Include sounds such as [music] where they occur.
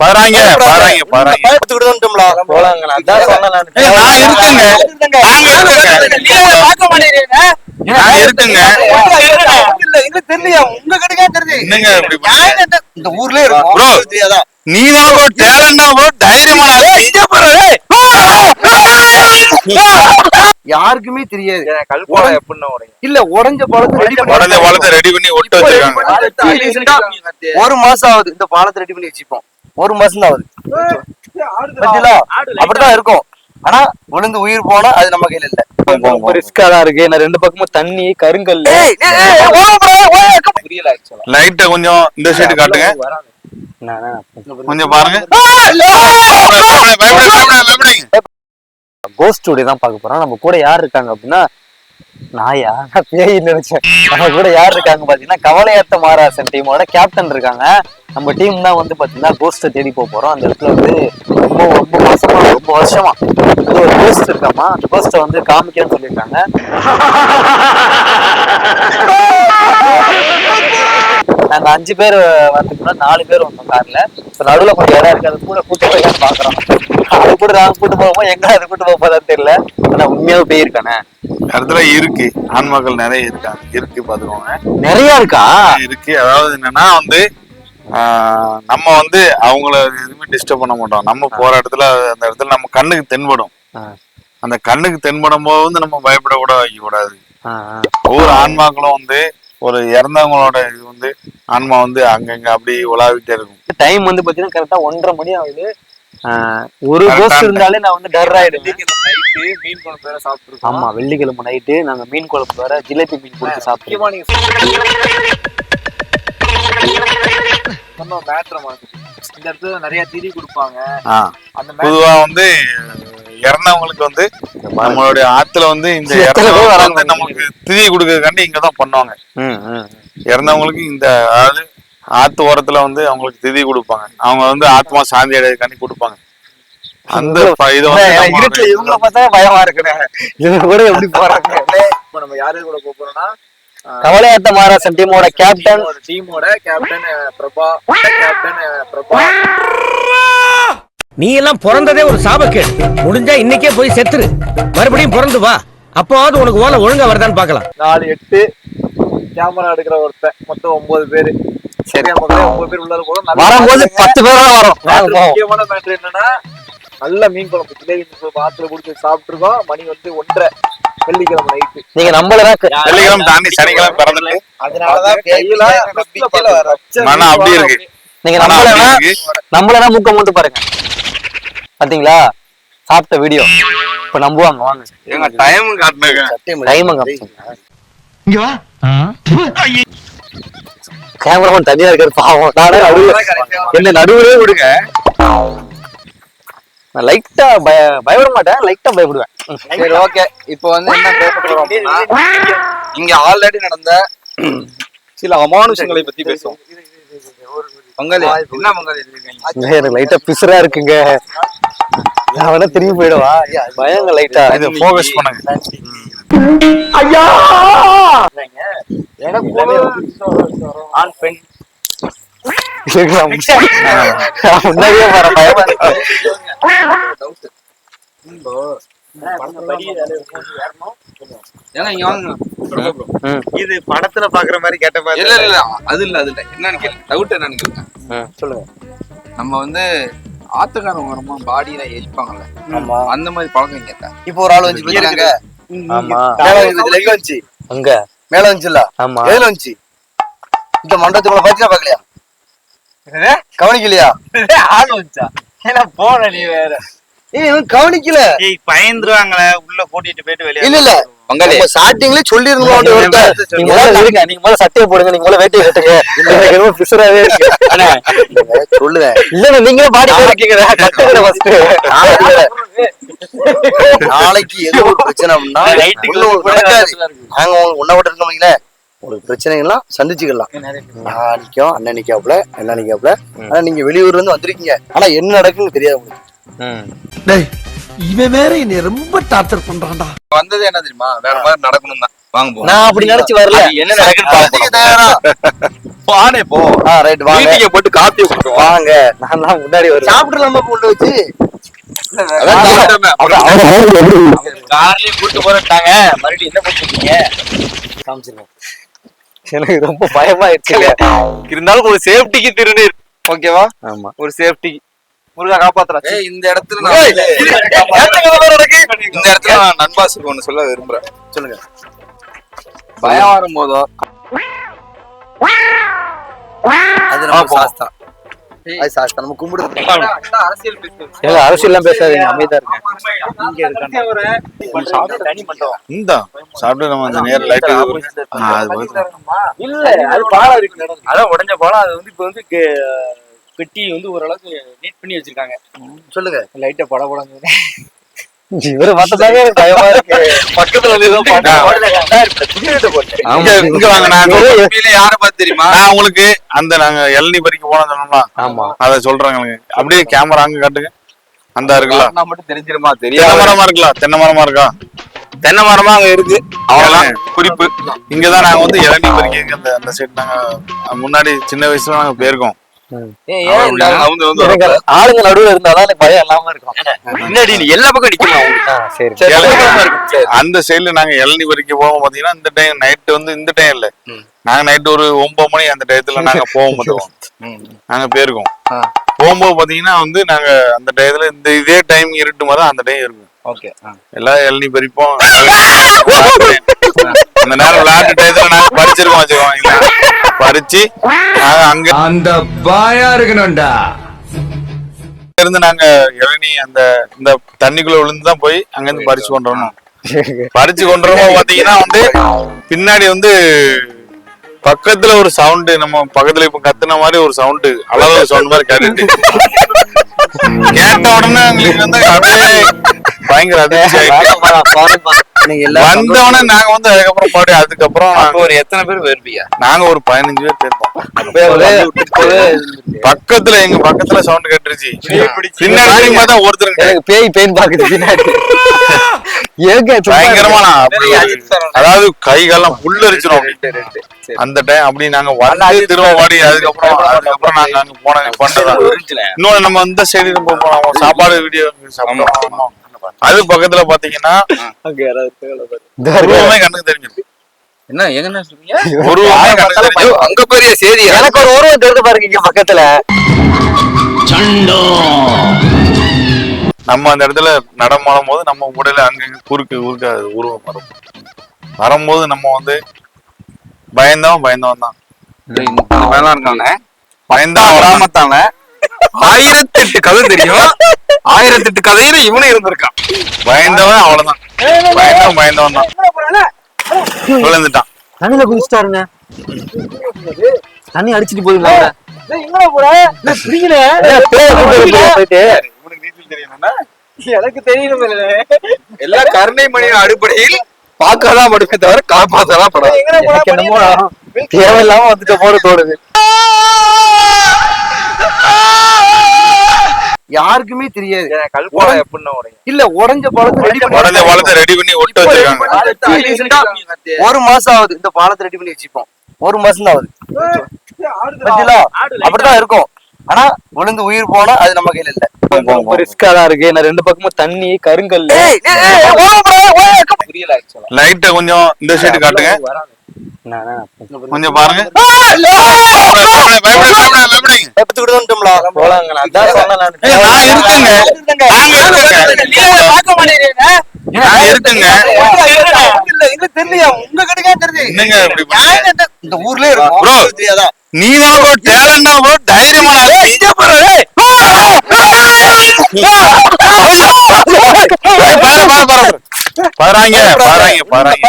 பாருங்க பாருங்க பாருங்க பயப்பட்டுக்கிட்டு வந்துட்டோம்ல போலாங்கண்ணா அதான் சொன்னேன் நானு. இருக்குங்க நான் இருக்குங்க இல்ல இது தெரியலையா உங்க கடைக்கே தெரியுது என்னங்க இப்படி இந்த ஊர்லயே இருக்கும் Bro. உங்களுக்கு தெரியாதா நீ தான் ப்ரோ டேலண்டா ப்ரோ தைரியமா யாருக்குமே தெரியாது கல்போல எப்படின்னா உடையும் இல்ல உடஞ்ச பழத்தை ரெடி பண்ணி ஒட்டு வச்சிருக்காங்க ஒரு மாசம் ஆகுது இந்த பாலத்தை ரெடி பண்ணி வச்சுப்போம் ஒரு மாசம் தான் ஆகுது. பாத்தீங்களா? அப்படிதான் இருக்கும். ஆனா விழுந்து உயிர் போனா அது நம்ம கையில இல்ல. ரிஸ்கா தான் இருக்கு. ஏன்னா ரெண்டு பக்கமும் தண்ணி கருங்கல். லைட்டை கொஞ்சம் இந்த சைடு காட்டுங்க. கொஞ்சம் பாருங்க. கோஸ்ட் ஸ்டூடியோ தான் பார்க்க போறோம். நம்ம கூட யார் இருக்காங்க அப்படின்னா நாயா? நான் பேய் நினைச்சேன். நம்ம கூட யார் இருக்காங்க பாத்தீங்கன்னா கவலையாத்த மாராசன் டீமோட கேப்டன் இருக்காங்க. நம்ம டீம் தான் வந்து பாத்தீங்கன்னா கோஸ்ட்டை தேடி போக போறோம். அந்த இடத்துல வந்து ரொம்ப ரொம்ப மாசமா ரொம்ப வருஷமா. வந்து ஒரு கோஸ்ட் இருக்காமா? அந்த கோஸ்ட்டை வந்து காமிக்கன்னு சொல்லியிருக்காங்க. [laughs] நாங்க அஞ்சு பேர் வரதுக்குன்னா நாலு பேர் வந்தோம் கார்ல. இப்ப நடுவுல கொஞ்சம் இடம் இருக்கு. அது கூட கூட்டு போய் பாக்குறோம் அது கூட நாங்க கூட்டு போவோம் எங்க அது கூட்டு போக போதான்னு தெரியல. ஆனா உண்மையாவே போயிருக்கானே. இடத்துல இருக்கு. ஆண்மக்கள் நிறைய இருக்காங்க இருக்கு பாத்துக்கோங்க நிறைய இருக்கா? இருக்கு. அதாவது என்னன்னா வந்து நம்ம வந்து அவங்கள எதுவுமே டிஸ்டர்ப் பண்ண மாட்டோம். நம்ம போற இடத்துல அந்த இடத்துல நம்ம கண்ணுக்கு தென்படும். அந்த கண்ணுக்கு தென்படும் போது வந்து நம்ம பயப்படக்கூட வைக்க கூடாது. ஒவ்வொரு ஆன்மாக்களும் வந்து ஒரு இறந்தவங்களோட இது வந்து ஆன்மா வந்து அங்கங்க அப்படி உலாவிட்டே இருக்கும். டைம் வந்து பாத்தீங்கன்னா கரெக்டா ஒன்றரை மணி ஆகுது. ஒரு அந்த- இருந்தாலே நான் வந்து டர் ஆயிடுவேன். மீன் குழம்பு வேற சாப்பிட்டுருக்கோம். ஆமா வெள்ளிக்கிழமை நைட்டு நாங்க மீன் குழம்பு வேற ஜிலேபி மீன் சொன்ன மேட்ரை இந்த இடத்துல நிறைய திரி கொடுப்பாங்க. பொதுவா வந்து இறந்தவங்களுக்கு வந்து நம்மளுடைய ஆத்துல வந்து இந்த இறந்தவங்க நமக்கு திதி கொடுக்கறதுக்காண்டி இங்கதான் பண்ணுவாங்க. இறந்தவங்களுக்கு இந்த அதாவது ஆத்து ஓரத்துல வந்து அவங்களுக்கு திதி கொடுப்பாங்க. அவங்க வந்து ஆத்மா சாந்தி அடையதுக்காண்டி கொடுப்பாங்க. அந்த இதை வந்து இருட்டுல இவங்கள பார்த்தா பயமா இருக்குறேன் இவங்க கூட எப்படி போறாங்க? இப்ப நம்ம யாரு கூட போக போறோம்னா கவலையாத்த மாராசன் டீமோட கேப்டன். டீமோட கேப்டன் பிரபா கேப்டன் பிரபா. நீ எல்லாம் பிறந்ததே ஒரு சாபக்கேடு. முடிஞ்சா இன்னைக்கே போய் செத்துரு. மறுபடியும் பிறந்து வா. அப்போவாவது உனக்கு ஓலை ஒழுங்கா வருதான்னு பார்க்கலாம். நாலு எட்டு கேமரா எடுக்கிற ஒருத்தன். மொத்தம் ஒன்பது பேரு. சரி. ஒன்பது பேர் உள்ள வரும்போது பத்து பேர் தான் வரும். முக்கியமான மேட்ரு என்னன்னா நல்ல மீன் குழம்பு. ஜிலேபி மீன் குழம்பு. ஆத்துல குடிச்சு சாப்பிட்டுருக்கோம். மணி வந்து ஒன்றரை. வெள்ளிக்கிழமை நைட்டு நீங்க நம்மளதான் வெள்ளிக்கிழமை தாண்டி சனிக்கிழமை பிறந்துட்டு அதனாலதான் கையில நம்பிக்கையில வர மனம் அப்படி இருக்கு. நீங்க இருக்கு. நம்மளனா மூக்க மூட்டு பாருங்க. பாத்தீங்களா? சாப்பிட்ட வீடியோ இப்ப நம்புவாங்க வாங்க. எங்க டைம் காட்டுனுங்க டைம் கேமராமேன் தனியா இருக்காரு பாவம். நானே நடுவுல என்ன நடுவுலயே விடுங்க. நான் லைட்டா பய பயப்பட மாட்டேன் லைட்டா பயப்படுவேன். சரி ஓகே இப்போ வந்து என்ன பேச போறோம் அப்படின்னா, இங்க ஆல்ரெடி நடந்த சில அமானுஷங்களை பத்தி பேசுவோம். பங்காளி என்ன இங்க எனக்கு லைட்டா பிசுறா இருக்குங்க. நான் வேணா திரும்பி போயிடுவா. பயங்க லைட்டா இதை ஃபோக்கஸ் பண்ணுங்க. ஆண் பெண். முன்னாடியே வர பயமா இது படத்துல பாக்குற மாதிரி கேட்ட மாதிரி இல்ல இல்ல அது இல்ல அது இல்ல. என்னன்னு கேளுங்க. டவுட் என்னன்னு கேளுங்க. சொல்லுங்க. நம்ம வந்து ஆத்துக்காரங்க வரமா பாடியில எரிப்பாங்கல்ல. ஆமா. அந்த மாதிரி பழக்கம் இங்க இருக்கா? இப்போ ஒரு ஆள் வந்து பாத்தீங்க ஆமா. மேல எங்க வந்துச்சு. அங்க. மேல வந்துச்சுல்ல ஆமா. எதுல வந்துச்சு? இந்த மண்டபத்துக்குள்ள பாத்தியா பாக்கலையா கவனிக்கலையா? ஆள் வச்சா ஏன்னா போன நீ வேற. கவனிக்கல. ஏய் பயந்துருவாங்களே உள்ள கூட்டிட்டு போயிட்டு வெளியே இல்ல இல்ல. பங்காளி. ஸ்டார்டிங்ல நீங்க முதல்ல இருங்க நீங்க முதல்ல சட்டையை போடுங்க நீங்க முதல்ல வேட்டியை கட்டுங்க. எனக்கு என்னமோ பிசுறாவே இருக்கு. சொல்லுவேன் இல்ல நீங்களே பாடி இருக்கீங்க. கட்டுங்க ஃபர்ஸ்ட் நாளைக்கு எது ஒரு பிரச்சனை அப்படின்னா நாங்க உன்ன விட்டு இருக்கோம்ல உங்களுக்கு பிரச்சனைகள்லாம் சந்திச்சுக்கலாம். நான் நிக்கும் அண்ணன் என்ன நிக்காப்புல? ஆனா நீங்க வெளியூர்ல இருந்து வந்திருக்கீங்க. ஆனா என்ன நடக்குன்னு தெரியாது உங்களுக்கு. இவன் வேற என்னை ரொம்ப டார்ச்சர் பண்றான்டா. வந்தது என்ன தெரியுமா? வேற மாதிரி நடக்கணும் தான். வாங்க போவோம் நான் அப்படி நினைச்சு வரல. அது என்ன நடக்குன்னு வானே போ. ஆ ரைட் வாங்க. மீட்டிங்க போட்டு காப்பியை கொடுத்துருவோம் வாங்க. நான் தான் முன்னாடி வருவேன். சாப்பிடலாமா கொண்டு வச்சு. அதான் சாப்பிட்டோமே. அப்புறம் அவங்க கார்லயே கூட்டு போறட்டாங்க மறுபடியும் என்ன பண்ணிருக்கீங்க காமிச்சிருக்கேன் எனக்கு ரொம்ப பயமாயிடுச்சுங்க இருந்தாலும் ஒரு சேஃப்டிக்கு திருநீர். ஓகேவா ஆமா. ஒரு சேஃப்டிக்கு முருகா காப்பாத்துறா. ஏய் இந்த இடத்துல நான் இந்த இடத்துல நான் நண்பாசுக்கு ஒண்ணு சொல்ல விரும்புறேன். சொல்லுங்க. பயம் வரும்போதோ அது நம்ம சாஸ்தா. அது சாஸ்தா. நம்ம கும்பிடுறது. அரசியல் அரசியல்லாம் பேசாதீங்க. அமைதியா இருங்க. இந்த சாப்பிட்டு நம்ம அந்த நேர லைட் இல்ல அது பாலம் இருக்கு அதான் உடஞ்ச பாலம் அது வந்து இப்ப வந்து கெ- பெட்டி வந்து ஓரளவுக்கு நீட் பண்ணி வச்சிருக்காங்க. சொல்லுங்க. லைட்டா பட படம். இவரு பார்த்ததாங்க எனக்கு பயமா இருக்கு. பக்கத்துல யாரை பார்த்து தெரியுமா? நான் உங்களுக்கு அந்த நாங்க இளநீ பறிக்க போனோம் சொன்னோம்ல ஆமா. அதை சொல்றேங்க அப்படியே கேமரா அங்க காட்டுங்க. அந்த இருக்குல்ல? நான் மட்டும் தெரிஞ்சிருமா? தென்னை தெரியாது மரமா இருக்குல்ல? தென்னை மரமா இருக்கா? தென்னை மரமா அங்க இருக்கு. அவ்வளவுதான். குறிப்பு. இங்கதான் நாங்க வந்து இளநீ பறிக்க அந்த அந்த சைடு நாங்க முன்னாடி சின்ன வயசுல நாங்க போயிருக்கோம். ஆளுங்க நடுவுல இருந்தாதான் எனக்கு பயம் இல்லாம இருக்கும். முன்னாடி எல்லா பக்கம் கேளுங்க. அந்த சைடுல நாங்க இளநீ பறிக்க போவோம் பாத்தீங்கன்னா இந்த டைம் நைட் வந்து இந்த டைம் இல்ல நாங்க நைட் ஒரு ஒன்பது மணி அந்த டயத்துல நாங்க போக மாட்டோம் நாங்க போயிருக்கோம். போகும்போது பாத்தீங்கன்னா வந்து நாங்க அந்த டயத்துல இந்த இதே டைம் இருட்டு மாதிரி அந்த டைம் இருக்கும். ஓகே. எல்லாம் இளநீ பறிப்போம். அந்த நேரம் விளையாட்டு டயத்துல நாங்க பறிச்சிருக்கோம் பறிச்சு அங்க அந்த பாயா இருக்கணும்டா. இருந்து நாங்க இளநீ அந்த இந்த தண்ணிக்குள்ள விழுந்து தான் போய் அங்க இருந்து பறிச்சு கொண்டு வரணும் பறிச்சு கொண்டு பாத்தீங்கன்னா வந்து பின்னாடி வந்து பக்கத்துல ஒரு சவுண்டு நம்ம பக்கத்துல இப்ப கத்துன மாதிரி ஒரு சவுண்டு அழகான சவுண்ட் மாதிரி கேட்டுட்டு. [laughs] கேட்ட உடனே எங்களுக்கு வந்து அப்படியே பயங்கர அதிர்ச்சி ஆயிடுச்சு. நீங்க வந்து அதுக்கப்புறம் பாடி அதுக்கப்புறம் நாங்க- ஒரு எத்தனை பேர் வருவீங்க? நாங்க ஒரு பதினஞ்சு பேர் போயிருப்போம். பக்கத்துல எங்க பக்கத்துல சவுண்ட் கேட்டுருச்சு. பின்னாடி பார்த்தா ஒருத்தருங்க எனக்கு பேய் பேய் பாக்குது பின்னாடி. பயங்கரமான. அதாவது கை காலம் புல்லரிச்சிரும் அப்படி. அந்த டைம் அப்படி நாங்க வந்து திரும்ப வாடி அதுக்கப்புறம் அதுக்கப்புறம் நாங்க அங்க போன பண்ணதான் இன்னொன்னு நம்ம இந்த சைடு நம்ம போனோம். சாப்பாடு வீடியோ சாப்பிட்டோம். அது பக்கத்துல பாத்தீங்கன்னா கண்ணுக்கு தெரிஞ்சிருக்கு என்ன எங்க தெரிஞ்சிருக்கு அங்க பெரிய செய்தி எனக்கு ஒரு உருவம் தெரிஞ்சு பாருங்க இங்க பக்கத்துல. நம்ம அந்த இடத்துல நடமாடும் போது நம்ம உடல அங்கங்க குறுக்கு குறுக்க உருவம் வரும் வரும்போது நம்ம வந்து பயந்தவன் பயந்தவன் தான். வேணாம் இருக்கானே? பயந்தவன் வராம கிராமத்தான ஆயிரத்தி எட்டு கதை தெரியும். ஆயிரத்தி எட்டு கதையில இவனும் இருந்திருக்கான். பயந்தவன் அவ்வளவுதான். பயந்தவன் பயந்தவன் தான். விழுந்துட்டான். தண்ணியில குதிச்சிட்டாருங்க தண்ணி அடிச்சிட்டு போற? போயிட்டு. எனக்கு தெரியணும் எல்லா கருணை மணியின் அடிப்படையில் பார்க்கதான் படுமே தவிர காப்பாத்தலாம் படம் போற? என்னமோ தேவையில்லாம வந்துட்டு போட தோணுது. யாருக்குமே தெரியாது. கல்பாலை எப்படின்னு இல்ல உடஞ்ச பாலத்தை ரெடி பண்ணி உடஞ்ச பாலத்தை ரெடி பண்ணி ஒட்ட வச்சிருக்காங்க. ஒரு மாசம் ஆகுது. இந்த பாலத்தை ரெடி பண்ணி வச்சுப்போம் ஒரு மாசம் தான் ஆகுது? அப்படிதான் இருக்கும். ஆனா விழுந்து உயிர் போனா அது நம்ம கையில இல்ல. ரிஸ்கா தான் இருக்கு. நான் ரெண்டு பக்கமும் தண்ணி கருங்கல். புரியல லைட்டை கொஞ்சம் இந்த சைடு காட்டுங்க. கொஞ்சம் பாருங்க பயப்படாதீங்க, பயப்படாதீங்க, பயப்படாதீங்க. பயப்பத்துக்கிட்டு தான் வந்துட்டோம்ல. போலாங்க நான் அதான் சொன்னேன் நானு. ஏய், நான் இருக்கேங்க நாங்க இருக்கேங்க நான் இருக்கேங்க இல்ல, இல்ல, தெரியலையா? உங்க கடைக்கா தெரியுது. என்னங்க இப்படி பண்ணீங்க? இந்த ஊர்லயே இருக்கும் Bro. உங்களுக்கு தெரியாதா நீ தான் ப்ரோ டேலண்டா ப்ரோ தைரியமா பாரு பாரு பாரு பாருங்க பாருங்க பாருங்க